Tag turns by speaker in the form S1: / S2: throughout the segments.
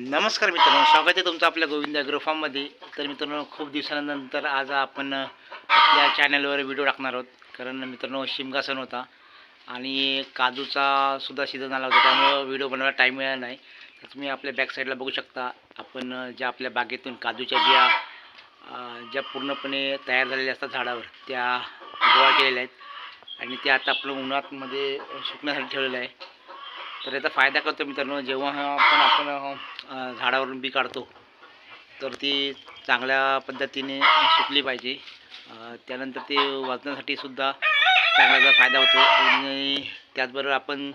S1: नमस्कार मित्रांनो स्वागत आहे तुमचं आपल्या गोविंद ग्रुफामध्ये तर मित्रांनो खूप दिवसानंतर आज आपण आपल्या चॅनलवर व्हिडिओ टाकणार आहोत. कारण मित्रांनो शिमगा सण होता आणि काजूचा सुद्धा सीझन आला होता त्यामुळं व्हिडिओ बनवायला टाईम मिळाला नाही. तर तुम्ही आपल्या बॅक साईडला बघू शकता आपण ज्या आपल्या बागेतून काजूच्या बिया ज्या पूर्णपणे तयार झालेल्या असतात झाडावर त्या गोळा केलेल्या आहेत. आणि त्या आता आपलं उन्हातमध्ये सुकण्यासाठी ठेवलेलं आहे. तर याचा फायदा करतो मित्रांनो जेव्हा आपण आपण झाडावरून बी काढतो तर ती चांगल्या पद्धतीने सुकली पाहिजे. त्यानंतर ते वाचण्यासाठी सुद्धा चांगला फायदा होतो आणि त्याचबरोबर आपण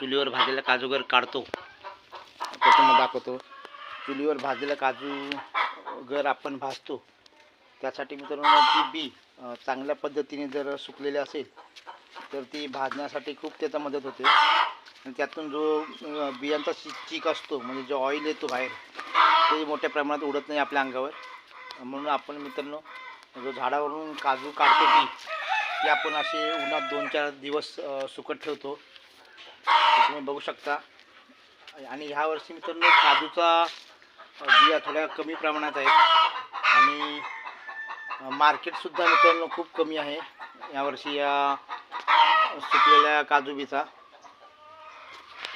S1: चुलीवर भाजलेला काजूगर काढतो तो तुम्हाला दाखवतो. चुलीवर भाजलेला काजू गर आपण भाजतो त्यासाठी मित्रांनो ती बी चांगल्या पद्धतीने जर सुकलेली असेल तर ती भाजण्यासाठी खूप त्याचा मदत होते. त्यातून जो बियांचा चीक असतो म्हणजे जो ऑइल येतो बाहेर ते मोठ्या प्रमाणात उडत नाही आपल्या अंगावर. म्हणून आपण मित्रांनो जो झाडावरून काजू काढतो बी ती आपण असे उन्हात दोन चार दिवस सुकट सुकत ठेवतो. तुम्ही बघू शकता. आणि ह्या वर्षी मित्रांनो काजूचा बिया थोड्या कमी प्रमाणात आहेत. आणि मार्केटसुद्धा मित्रांनो खूप कमी आहे. यावर्षी या सुकलेल्या काजू बीचा.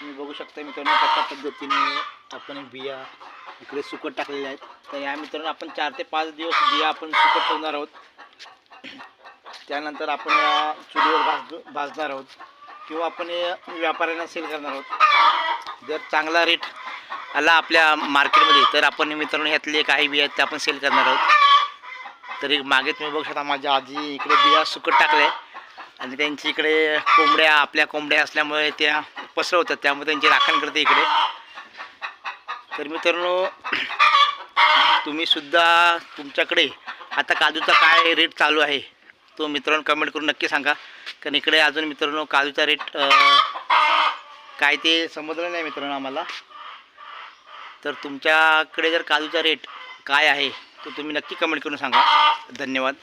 S1: तुम्ही बघू शकता मित्रांनो कशा पद्धतीने आपण बिया इकडे सुकट टाकलेल्या आहेत. तर या मित्रांनो आपण चार ते पाच दिवस बिया आपण सुकट ठेवणार आहोत. त्यानंतर आपण या चुलीवर भाज भाजणार आहोत. किंवा आपण व्यापाऱ्यांना सेल करणार आहोत. जर चांगला रेट आला आपल्या मार्केटमध्ये तर आपण मित्रांनो ह्यातले काही बिया आहेत त्या आपण सेल करणार आहोत. तरी मागे तुम्ही बघू शकता माझ्या आजी इकडे बिया सुकट टाकल्या आणि त्यांची इकडे कोंबड्या आपल्या कोंबड्या असल्यामुळे त्या पसरवतात त्यामुळे त्यांची राखण करते इकडे. तर मित्रांनो तुम्ही सुद्धा तुमच्याकडे आता काजूचा काय रेट चालू आहे तो मित्रांनो कमेंट करून नक्की सांगा. कारण इकडे अजून मित्रांनो काजूचा रेट काय ते समजलं नाही मित्रांनो आम्हाला. तर तुमच्याकडे जर काजूचा रेट काय आहे तो तुम्ही नक्की कमेंट करून सांगा. धन्यवाद.